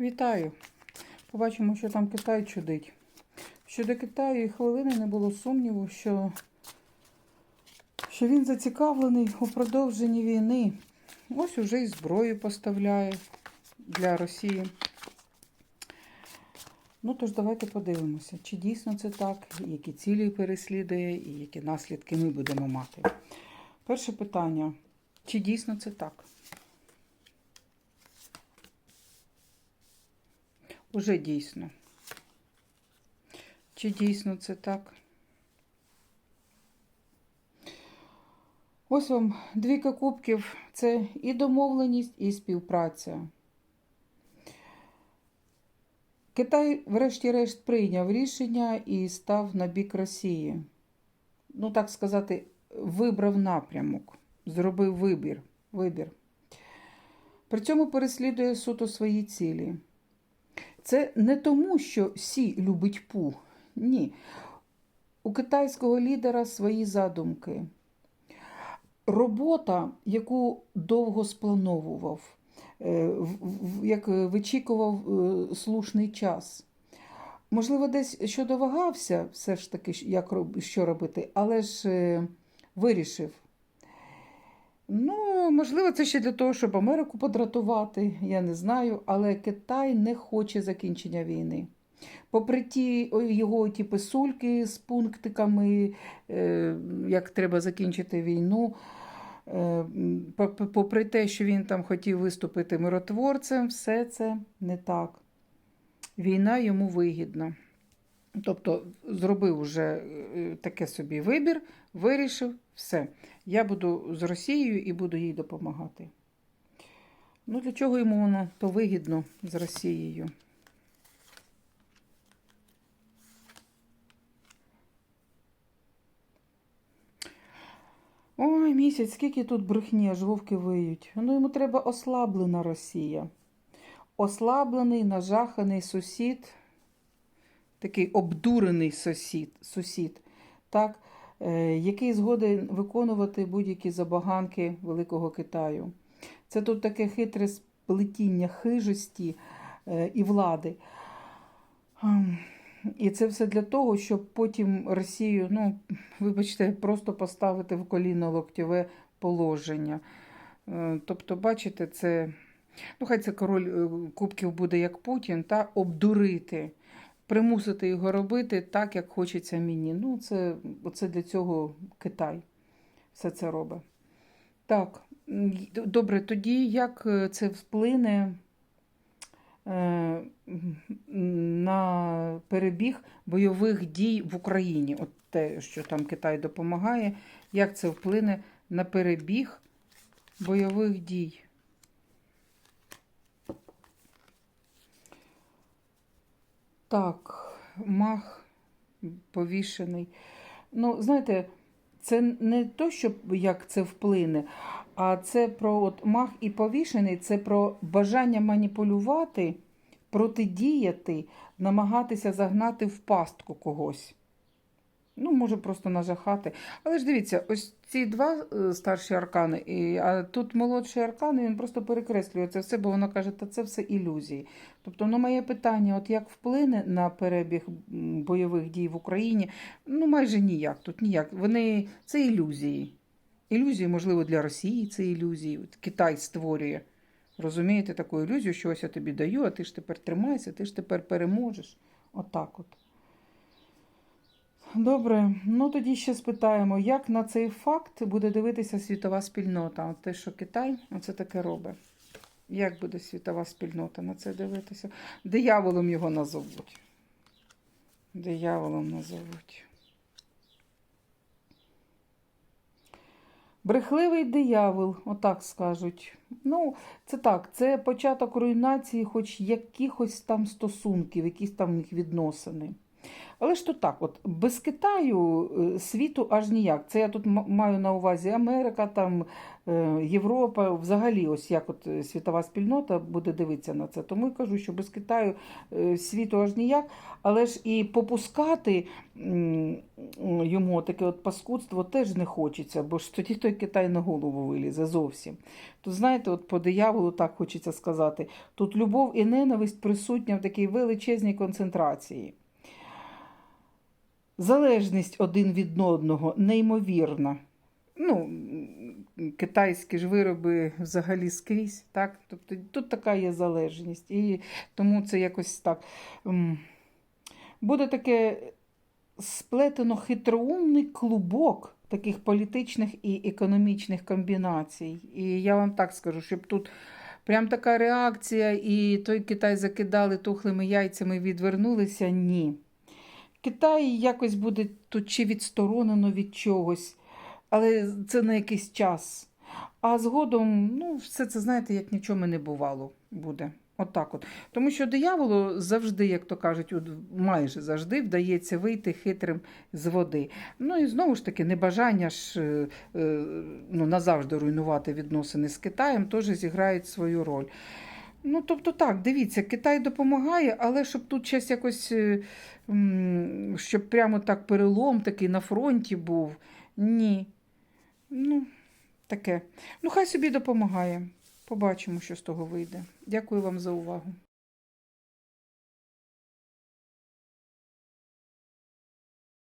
Вітаю! Побачимо, що там Китай чудить. Щодо Китаю і хвилини не було сумніву, що, що він зацікавлений у продовженні війни. Ось уже і зброю поставляє для Росії. Ну, тож давайте подивимося, чи дійсно це так, які цілі переслідує і які наслідки ми будемо мати. Перше питання: чи дійсно це так? Уже дійсно. Чи дійсно це так? Ось вам двійка кубків це і домовленість, і співпраця. Китай, врешті-решт, прийняв рішення і став на бік Росії. Ну, так сказати, вибрав напрямок, зробив вибір. вибір. При цьому переслідує суто свої цілі. Це не тому, що Сі любить пу. Ні. У китайського лідера свої задумки. Робота, яку довго сплановував, е, як вичікував е, слушний час. Можливо, десь що довагався, все ж таки, як, що робити, але ж е, вирішив. Ну, можливо, це ще для того, щоб Америку подратувати, я не знаю, але Китай не хоче закінчення війни. Попри ті його ті писульки з пунктиками, е, як треба закінчити війну, е, попри те, що він там хотів виступити миротворцем, все це не так. Війна йому вигідна. Тобто зробив уже е, таке собі вибір, вирішив все. Я буду з Росією і буду їй допомагати. Ну, для чого йому воно то вигідно з Росією? Ой, місяць, скільки тут брехні, аж вовки виють. Ну, йому треба ослаблена Росія. Ослаблений, нажаханий сусід, такий обдурений сусід, сусід так, який згоден виконувати будь-які забаганки Великого Китаю. Це тут таке хитре сплетіння хижості е, і влади. І це все для того, щоб потім Росію, ну, вибачте, просто поставити в коліно локтєве положення. Е, Тобто, бачите, це, ну хай це король е, кубків буде як Путін, та обдурити, примусити його робити так, як хочеться мені. Ну, це, це для цього Китай все це робить. Так, добре, тоді як е, це вплине е, на перебіг бойових дій в Україні? От те, що там Китай допомагає, як це вплине на перебіг бойових дій? Так, мах повішений. Ну, знаєте, це не то, що як це вплине, а це про от мах і повішений, це про бажання маніпулювати, протидіяти, намагатися загнати в пастку когось. Ну, може, просто нажахати. Але ж дивіться, ось ці два е, старші аркани, і, а тут молодший аркан, і він просто перекреслює це все, бо воно каже, та це все ілюзії. Тобто, ну, моє питання: от як вплине на перебіг бойових дій в Україні? Ну, майже ніяк. Тут ніяк. Вони це ілюзії. Ілюзії, можливо, для Росії це ілюзії. От Китай створює. Розумієте, таку ілюзію, що ось я тобі даю, а ти ж тепер тримайся, ти ж тепер переможеш. Отак от. Добре, ну тоді ще спитаємо, як на цей факт буде дивитися світова спільнота? От те, що Китай оце таке робить. Як буде світова спільнота на це дивитися? Дияволом його назовуть. Дияволом назовуть. Брехливий диявол, отак скажуть. Ну, це так, це початок руйнації, хоч якихось там стосунків, якісь там їх відносини. Але ж то так, от без Китаю е, світу аж ніяк. Це я тут маю на увазі Америка, там е, Європа, взагалі, ось як от е, світова спільнота буде дивитися на це. Тому і кажу, що без Китаю світу аж ніяк, але ж і попускати йому таке от паскудство теж не хочеться, бо ж тоді той Китай на голову вилізе зовсім. То знаєте, от по дияволу так хочеться сказати. Тут любов і ненависть присутня в такій величезній концентрації. Залежність один від одного неймовірна. Ну, китайські ж вироби взагалі скрізь, так? Тобто тут така є залежність. І тому це якось так. Буде таке сплетено хитроумний клубок таких політичних і економічних комбінацій. І я вам так скажу, щоб тут прям така реакція, і той Китай закидали тухлими яйцями відвернулися. Ні. Китай якось буде тут чи відсторонено від чогось, але це на якийсь час. А згодом, ну, все це, знаєте, як нічого не бувало буде. Отак от. Тому що дияволу завжди, як то кажуть, майже завжди вдається вийти хитрим з води. Ну і знову ж таки, небажання ж е, е, ну, назавжди руйнувати відносини з Китаєм теж зіграють свою роль. Ну, тобто так, дивіться, Китай допомагає, але щоб тут щось якось, е, щоб прямо так перелом такий на фронті був. Ні. Ну, таке. Ну, хай собі допомагає. Побачимо, що з того вийде. Дякую вам за увагу.